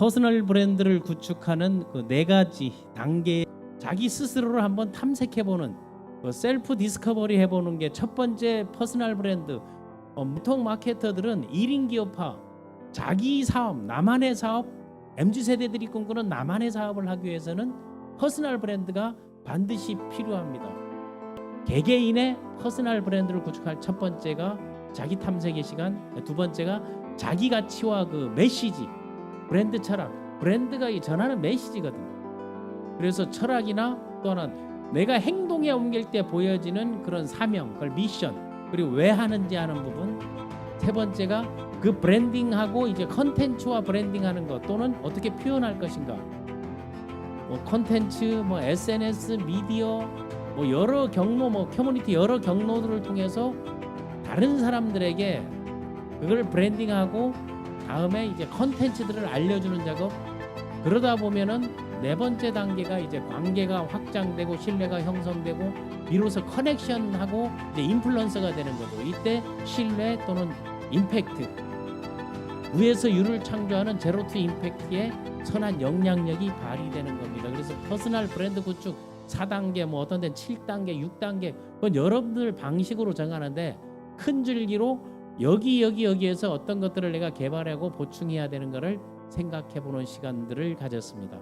퍼스널 브랜드를 구축하는 그 네 가지 단계 자기 스스로를 한번 탐색해 보는 그 셀프 디스커버리 해 보는 게 첫 번째 퍼스널 브랜드 어, 무통 마케터들은 1인 기업화 자기 사업 나만의 사업 MZ 세대들이 꿈꾸는 나만의 사업을 하기 위해서는 퍼스널 브랜드가 반드시 필요합니다. 개개인의 퍼스널 브랜드를 구축할 첫 번째가 자기 탐색의 시간, 두 번째가 자기 가치와 그 메시지, 브랜드 철학. 브랜드가 이 전하는 메시지거든. 그래서 철학이나 또 하나는 내가 행동에 옮길 때 보여지는 그런 사명, 그걸 미션, 그리고 왜 하는지 하는 부분. 세 번째가 그 브랜딩하고 이제 컨텐츠와 브랜딩하는 것 또는 어떻게 표현할 것인가. 뭐 컨텐츠, 뭐 SNS, 미디어, 뭐 여러 경로, 뭐 커뮤니티 여러 경로들을 통해서 다른 사람들에게 그걸 브랜딩하고 다음에 이제 컨텐츠들을 알려주는 작업. 그러다 보면은 네 번째 단계가 이제 관계가 확장되고 신뢰가 형성되고 비로소 커넥션하고 이제 인플루언서가 되는 거죠. 이때 신뢰 또는 임팩트 위에서 유를 창조하는 제로 투 임팩트의 선한 영향력이 발휘되는 겁니다. 그래서 퍼스널 브랜드 구축 4단계 뭐 어떤 데는 7단계, 6단계 그건 여러분들 방식으로 정하는데 큰 줄기로 여기 여기 여기에서 어떤 것들을 내가 개발하고 보충해야 되는 것을 생각해 보는 시간들을 가졌습니다.